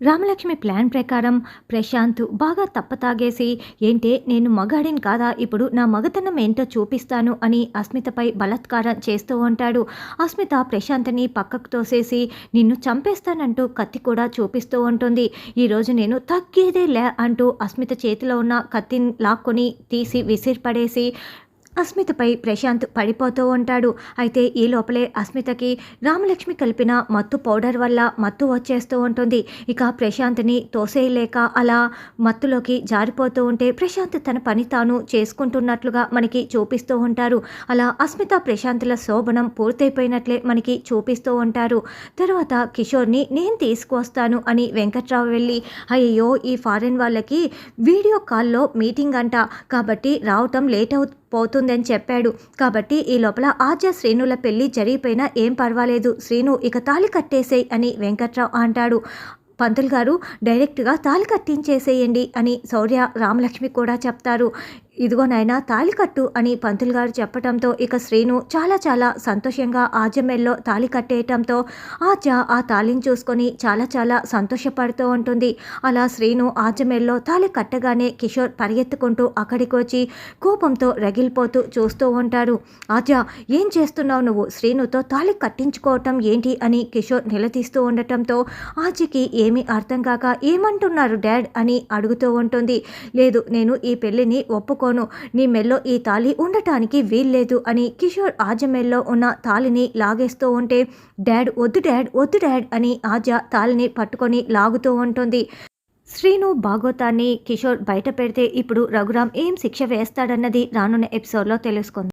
Ramalakshmi plan ప్రకారం ప్రశాంత్ బాగా తప్పతాగేసి ఏంటే నేను మగాడిని కాదా ఇప్పుడు నా మగతనం ఏంటో చూపిస్తాను అని అస్మితపై బలాత్కారం చేస్తూ ఉంటాడు. అస్మిత ప్రశాంత్ని పక్కకు తోసేసి నిన్ను చంపేస్తానంటూ కత్తి కూడా చూపిస్తూ ఉంటుంది. ఈరోజు నేను తగ్గేదే లే అంటూ అస్మిత చేతిలో ఉన్న కత్తిని లాక్కొని తీసి విసిరిపడేసి అస్మితపై ప్రశాంత్ పడిపోతూ ఉంటాడు. అయితే ఈ లోపలే అస్మితకి రామలక్ష్మి కలిపిన మత్తు పౌడర్ వల్ల మత్తు వచ్చేస్తూ ఉంటుంది. ఇక ప్రశాంత్ని తోసేయలేక అలా మత్తులోకి జారిపోతూ ఉంటే ప్రశాంత్ తన పని తాను చేసుకుంటున్నట్లుగా మనకి చూపిస్తూ ఉంటారు. అలా అస్మిత ప్రశాంత్ల శోభనం పూర్తయిపోయినట్లే మనకి చూపిస్తూ ఉంటారు. తర్వాత కిషోర్ని నేను తీసుకువస్తాను అని వెంకట్రావు వెళ్ళి అయ్యో ఈ ఫారెన్ వాళ్ళకి వీడియో కాల్లో మీటింగ్ అంట. కాబట్టి రావటం లేట్ అవు పోతుందని చెప్పాడు. కాబట్టి ఈ లోపల ఆర్య శ్రీనుల పెళ్ళి జరిగిపోయినా ఏం పర్వాలేదు. శ్రీను ఇక తాళి కట్టేసేయ్ అని వెంకట్రావు అంటాడు. పంతులు గారు డైరెక్ట్గా తాళి కట్టించేసేయండి అని శౌర్య రామలక్ష్మి కూడా చెప్తారు. ఇదిగో నాయన తాళి కట్టు అని పంతులు గారు ఇక శ్రీను చాలా చాలా సంతోషంగా ఆజమెల్లో తాళి కట్టేయటంతో ఆజ ఆ తాళిని చూసుకొని చాలా చాలా సంతోషపడుతూ ఉంటుంది. అలా శ్రీను ఆజమెల్లో తాళి కట్టగానే కిషోర్ పరిగెత్తుకుంటూ అక్కడికి వచ్చి కోపంతో రగిలిపోతూ చూస్తూ ఉంటారు ఆజ ఏం చేస్తున్నావు నువ్వు? శ్రీనుతో తాళి కట్టించుకోవటం ఏంటి అని కిషోర్ నిలదీస్తూ ఉండటంతో ఆజకి ఏమీ అర్థం కాక ఏమంటున్నారు డాడ్? అని అడుగుతూ ఉంటుంది. లేదు నేను ఈ పెళ్ళిని ఒప్పుకో ఒప్పుకోను నీ మెల్లో ఈ తాళి ఉండటానికి వీల్లేదు అని కిషోర్ ఆజ మెల్లో ఉన్న తాళిని లాగేస్తూ ఉంటే డాడ్ వద్దు డాడ్ వద్దు డాడ్ అని ఆజ తాళిని పట్టుకొని లాగుతూ ఉంటుంది. శ్రీను భాగోతాన్ని కిషోర్ బయట పెడితే ఇప్పుడు రఘురామ్ ఏం శిక్ష వేస్తాడన్నది రానున్న ఎపిసోడ్లో తెలుసుకుంది.